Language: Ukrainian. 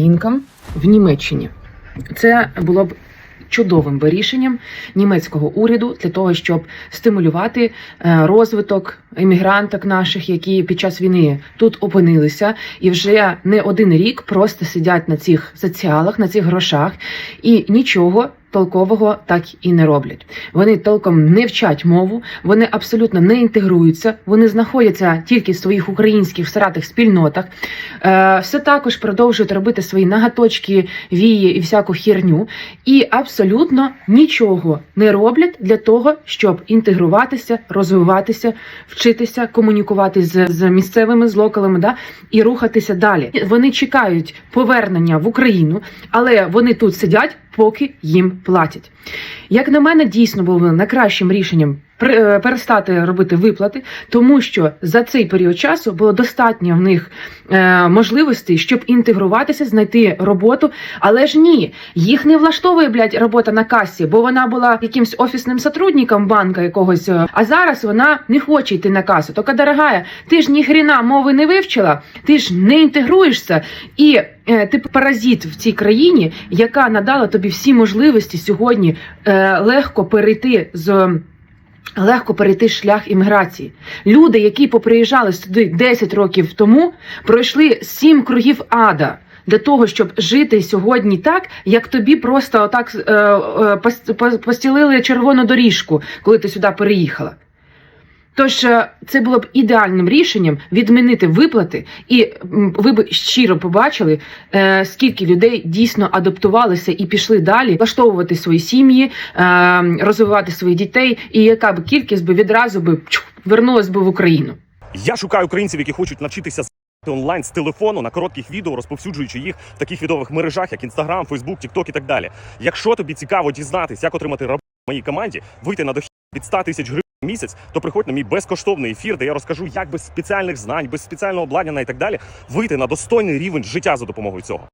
українкам в Німеччині. Це було б чудовим би рішенням німецького уряду для того, щоб стимулювати е, розвиток емігранток наших, які під час війни тут опинилися, і вже не один рік просто сидять на цих соціалах, на цих грошах, і нічого. Толкового так і не роблять. Вони толком не вчать мову, вони абсолютно не інтегруються, вони знаходяться тільки в своїх українських сратих спільнотах. Е, все також продовжують робити свої нагаточки, вії і всяку херню, і абсолютно нічого не роблять для того, щоб інтегруватися, розвиватися, вчитися, комунікувати з, з місцевими з локалами, да, і рухатися далі. Вони чекають повернення в Україну, але вони тут сидять, поки їм платять. Як на мене, дійсно було найкращим рішенням е, перестати робити виплати, тому що за цей період часу було достатньо в них е, можливостей, щоб інтегруватися, знайти роботу. Але ж ні, їх не влаштовує блядь, робота на касі, бо вона була якимсь офісним сотрудником банка якогось. е, А зараз вона не хоче йти на касу. Тока, дорогая, ти ж ні хрена мови не вивчила, ти ж не інтегруєшся і. Е, Ти паразит в цій країні, яка надала тобі всі можливості сьогодні е, легко перейти з легко перейти шлях імміграції. Люди, які поприїжджали сюди 10 років тому, пройшли сім кругів ада. Для того щоб жити сьогодні так, як тобі просто отак е, е, пос- пос- постілили червону доріжку, коли ти сюди переїхала. Тож е, це було б ідеальним рішенням відмінити виплати, і ви б щиро побачили, е, скільки людей дійсно адаптувалися і пішли далі влаштовувати свої сім'ї, е, розвивати своїх дітей, і яка б кількість би відразу би вернулась би в Україну. Я шукаю українців, які хочуть навчитися онлайн з телефону на коротких відео, розповсюджуючи їх в таких відових мережах, як Instagram, Facebook, TikTok і так далі. Якщо тобі цікаво дізнатись, як отримати роботу в моїй команді, вийти на дохід від 100 тисяч гривень місяць, то приходь на мій безкоштовний ефір, де я розкажу, як без спеціальних знань, без спеціального обладнання і так далі вийти на достойний рівень життя за допомогою цього.